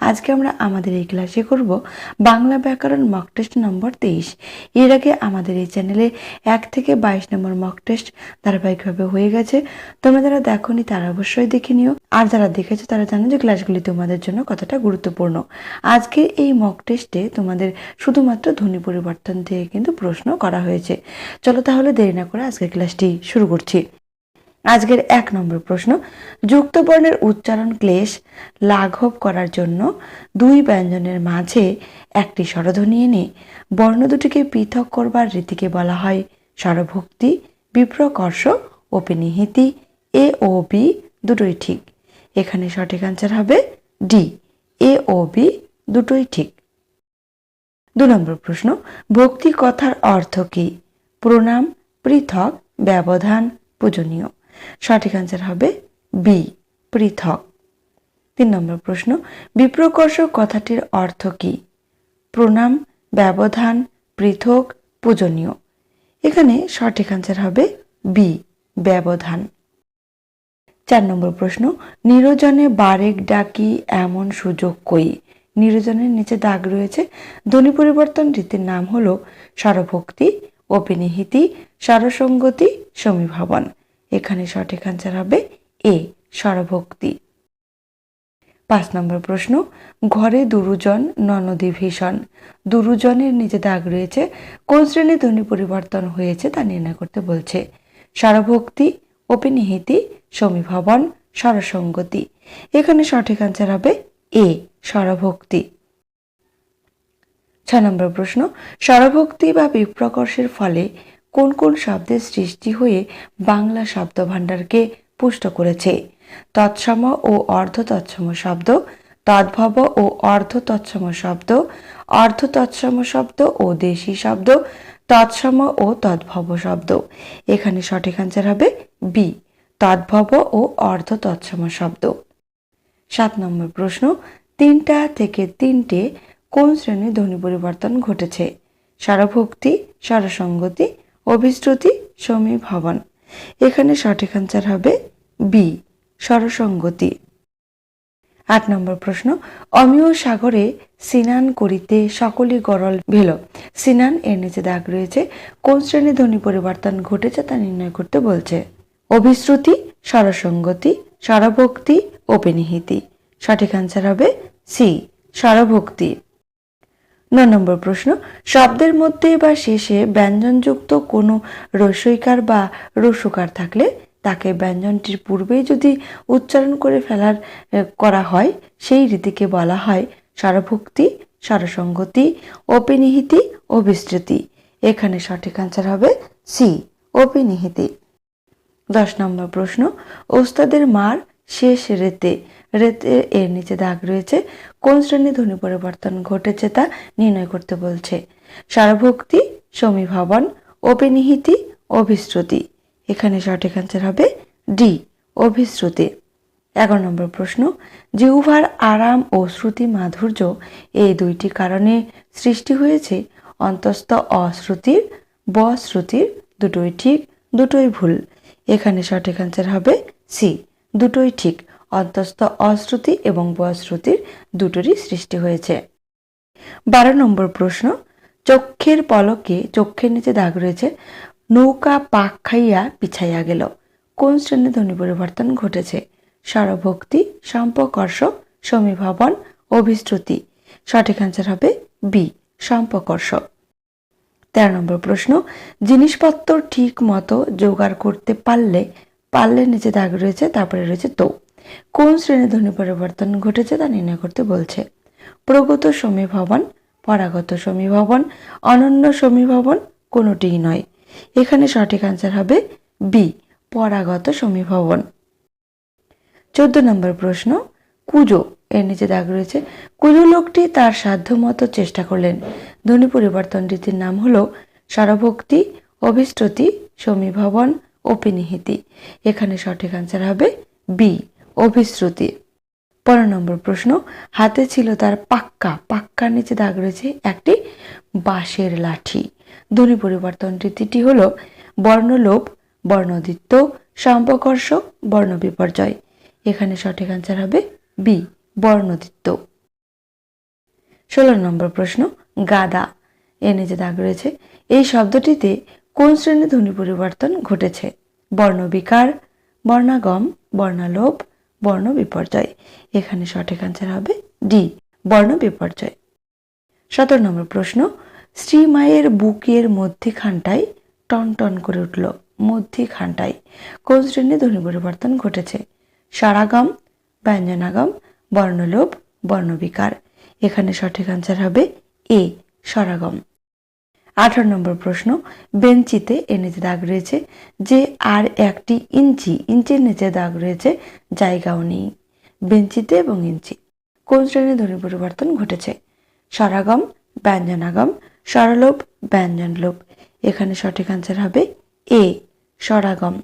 আজকে আমরা আমাদের এই ক্লাসে করব বাংলা ব্যাকরণ মক টেস্ট নম্বর তেইশ। এর আগে আমাদের এই চ্যানেলে এক থেকে বাইশ নম্বর মক টেস্ট ধারাবাহিকভাবে হয়ে গেছে। তোমরা যারা দেখোনি, তারা অবশ্যই দেখে নিও। আর যারা দেখেছ, তারা জানো যে ক্লাসগুলি তোমাদের জন্য কতটা গুরুত্বপূর্ণ। আজকের এই মক টেস্টে তোমাদের শুধুমাত্র ধ্বনি পরিবর্তন থেকে কিন্তু প্রশ্ন করা হয়েছে। চলো তাহলে দেরি না করে আজকের ক্লাসটি শুরু করছি। আজকের এক নম্বর প্রশ্ন যুক্ত বর্ণের উচ্চারণ ক্লেশ লাঘব করার জন্য দুই ব্যঞ্জনের মাঝে একটি স্বরধ্বনি এনে বর্ণ দুটিকে পৃথক করবার রীতিকে বলা হয় স্বরভক্তি, বিপ্রকর্ষ অপিনিহিতি এ ও বি দুটোই ঠিক। এখানে সঠিক আনসার হবে ডি এ ও বি দুটোই ঠিক। দু নম্বর প্রশ্ন, ভক্তি কথার অর্থ কি? প্রণাম, পৃথক, ব্যবধান, পূজনীয়। সঠিক আনসার হবে বি পৃথক। তিন নম্বর প্রশ্ন বিপ্রকর্ষ কথাটির অর্থ কি? প্রণাম, ব্যবধান, পৃথক, পূজনীয়। এখানে সঠিক আনসার হবে বি ব্যবধান। চার নম্বর প্রশ্ন, নিরজনে বারেক ডাকি এমন সুযোগ কই? নিরজনের নিচে দাগ রয়েছে। ধ্বনি পরিবর্তন রীতির নাম হল স্বরভক্তি, অপিনিহিতি, স্বরসঙ্গতি, সমীভাবন। এখানে সঠিক আনসার হবে এ স্বরভক্তি পাঁচ নম্বর প্রশ্ন, ঘরে দুরুজন ননদী ভীষণ। দুরুজনের নিচে দাগ রয়েছে, কোন শ্রেণি ধ্বনি পরিবর্তন হয়েছে তা নির্ণয় করতে বলছে। স্বরভক্তি অপিনিহিতি, সমীভবন, স্বরসঙ্গতি। এখানে সঠিক আনসার হবে এ স্বরভক্তি ছ নম্বর প্রশ্ন স্বরভক্তি বা বিপ্রকর্ষের ফলে কোন কোন শব্দের সৃষ্টি হয়ে বাংলা শব্দ ভাণ্ডারকে পুষ্ট করেছে। তৎসম ও অর্ধ তৎসম শব্দ, তদ্ভব ও অর্ধ তৎসম শব্দ অর্ধ তৎসম শব্দ ও দেশি শব্দ, তৎসম ও তদ্ভব শব্দ। এখানে সঠিক আনসার হবে বি তদ্ভব ও অর্ধ তৎসম শব্দ। সাত নম্বর প্রশ্ন, তিনটা থেকে তিনটে কোন শ্রেণির ধ্বনি পরিবর্তন ঘটেছে? স্বরভক্তি, স্বরসঙ্গতি অভিশ্রুতি সমী ভবন। এখানে সঠিক আনসার হবে বি স্বরসঙ্গতি। আট নম্বর প্রশ্ন, অমিয় সাগরে সিনান করিতে সকলই গরল ভেল। সিনান এর নিচে দাগ রয়েছে, কোন শ্রেণি ধ্বনি পরিবর্তন ঘটেছে তা নির্ণয় করতে বলছে। অভিশ্রুতি, স্বরসঙ্গতি, স্বরভক্তি অপিনিহিতি সঠিক আনসার হবে সি স্বরভক্তি। ন নম্বর প্রশ্ন, শব্দের মধ্যে বা শেষে ব্যঞ্জনযুক্ত কোনো রস্যইকার বা রস্যকার থাকলে তাকে ব্যঞ্জনটির পূর্বেই যদি উচ্চারণ করে ফেলার করা হয়, সেই রীতিকে বলা হয় স্বরভক্তি, স্বরসঙ্গতি, অপিনিহিতি অবিস্তৃতি এখানে সঠিক আনসার হবে সি, অপিনিহিতি। দশ নম্বর প্রশ্ন, ওস্তাদের মার শেষ রেতে রেতে এর নিচে দাগ রয়েছে। কোন শ্রেণি ধ্বনি পরিবর্তন ঘটেছে তা নির্ণয় করতে বলছে। সারভক্তি, সমীভবন, অপিনিহিতি, অভিশ্রুতি। এখানে সঠিক আনসার হবে ডি অভিশ্রুতি। এগারো নম্বর প্রশ্ন, জিহুভার আরাম ও শ্রুতি মাধুর্য এই দুইটি কারণে সৃষ্টি হয়েছে? অন্তস্থ অশ্রুতির, ব শ্রুতির, দুটোই ঠিক, দুটোই ভুল। এখানে সঠিক আনসার হবে সি দুটোই ঠিক। অন্তস্থ অশ্রুতি এবং বশ্রুতির দুটোরই সৃষ্টি হয়েছে। বারো নম্বর প্রশ্ন, চক্ষের পলকে চক্ষের নিচে দাগ রয়েছে, নৌকা পাক খাইয়া পিছাইয়া গেল। কোন শ্রেণি ধ্বনি পরিবর্তন ঘটেছে? স্বরভক্তি সম্পকর্ষ সমীভবন, অভিশ্রুতি। সঠিক আনসার হবে বি সম্পকর্ষ তেরো নম্বর প্রশ্ন, জিনিসপত্র ঠিক মতো জোগাড় করতে পারলে পারলে নিচে দাগ রয়েছে, তারপরে রয়েছে তো। কোন শ্রেণি ধ্বনি পরিবর্তন ঘটেছে তা নির্ণয় করতে বলছে। প্রগত সমীভবন, পরাগত সমীভবন, অনন্য সমীভবন কোনোটিই নয়। এখানে সঠিক আনসার হবে বি পরাগত সমীভবন। চোদ্দ নম্বর প্রশ্ন, কুজো, এর নিচে দাগ রয়েছে। কুজো লোকটি তার সাধ্যমতো চেষ্টা করলেন। ধ্বনি পরিবর্তন রীতির নাম হলো স্বরভক্তি অভিষ্টতি, সমীভবন অপিনিহিতি। এখানে সঠিক আনসার হবে বি অভিশ্রুতি। পনেরো নম্বর প্রশ্ন, হাতে ছিল তার পাক্কা, পাক্কার নিচে দাগ রয়েছে একটি বাঁশের লাঠি। ধ্বনি পরিবর্তন রীতিটি হল বর্ণলোপ বর্ণদিত্য সম্পকর্ষ বর্ণ বিপর্যয় এখানে সঠিক আনসার হবে বি বর্ণদিত্য ষোলো নম্বর প্রশ্ন, গাদা। এর নিচে দাগ রয়েছে। এই শব্দটিতে কোন শ্রেণি ধ্বনি পরিবর্তন ঘটেছে? বর্ণবিকার বর্ণাগম, বর্ণালোপ, বর্ণ বিপর্যয়। এখানে সঠিক আনসার হবে ডি বর্ণ বিপর্যয়। সতেরো নম্বর প্রশ্ন শ্রীমায়ের বুকের মধ্যিখানটায় টন টন করে উঠল। মধ্যিখানটায়। কোন শ্রেণি ধ্বনি পরিবর্তন ঘটেছে? সারাগম, ব্যঞ্জনাগম, বর্ণলোপ বর্ণবিকার এখানে সঠিক আনসার হবে এ সরাগম। আঠারো নম্বর প্রশ্ন, বেঞ্চিতে এর নিচে দাগ রয়েছে, যে আর একটি ইঞ্চি, ইঞ্চির নিচে দাগ রয়েছে, জায়গাও নেই। বেঞ্চিতে এবং ইঞ্চি। কোন শ্রেণির ধ্বনি পরিবর্তন ঘটেছে? স্বরাগম, ব্যঞ্জনাগম, স্বরলোপ, ব্যঞ্জনলোপ। এখানে সঠিক আনসার হবে এ, স্বরাগম।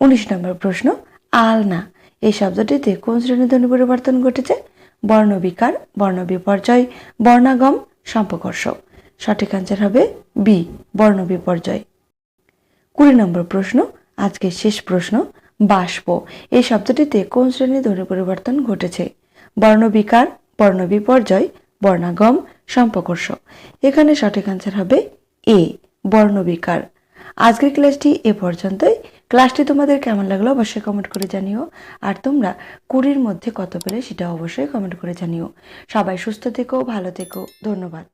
উনিশ নম্বর প্রশ্ন, আলনা। এই শব্দটিতে কোন শ্রেণির ধ্বনি পরিবর্তন ঘটেছে? বর্ণবিকার বর্ণ বিপর্যয় বর্ণাগম সম্পকর্ষ সঠিক আনসার হবে বি বর্ণ বিপর্যয়। কুড়ি নম্বর প্রশ্ন, আজকের শেষ প্রশ্ন, বাষ্প। এই শব্দটিতে কোন শ্রেণির ধ্বনি পরিবর্তন ঘটেছে? বর্ণবিকার বর্ণ বিপর্যয়, বর্ণাগম সম্পকর্ষ এখানে সঠিক আনসার হবে এ বর্ণবিকার আজকের ক্লাসটি এ পর্যন্তই। ক্লাসটি তোমাদের কেমন লাগল অবশ্যই কমেন্ট করে জানিও। আর তোমরা কুড়ির মধ্যে কত পেলে সেটা অবশ্যই কমেন্ট করে জানিও। সবাই সুস্থ থেকো, ভালো থেকো। ধন্যবাদ।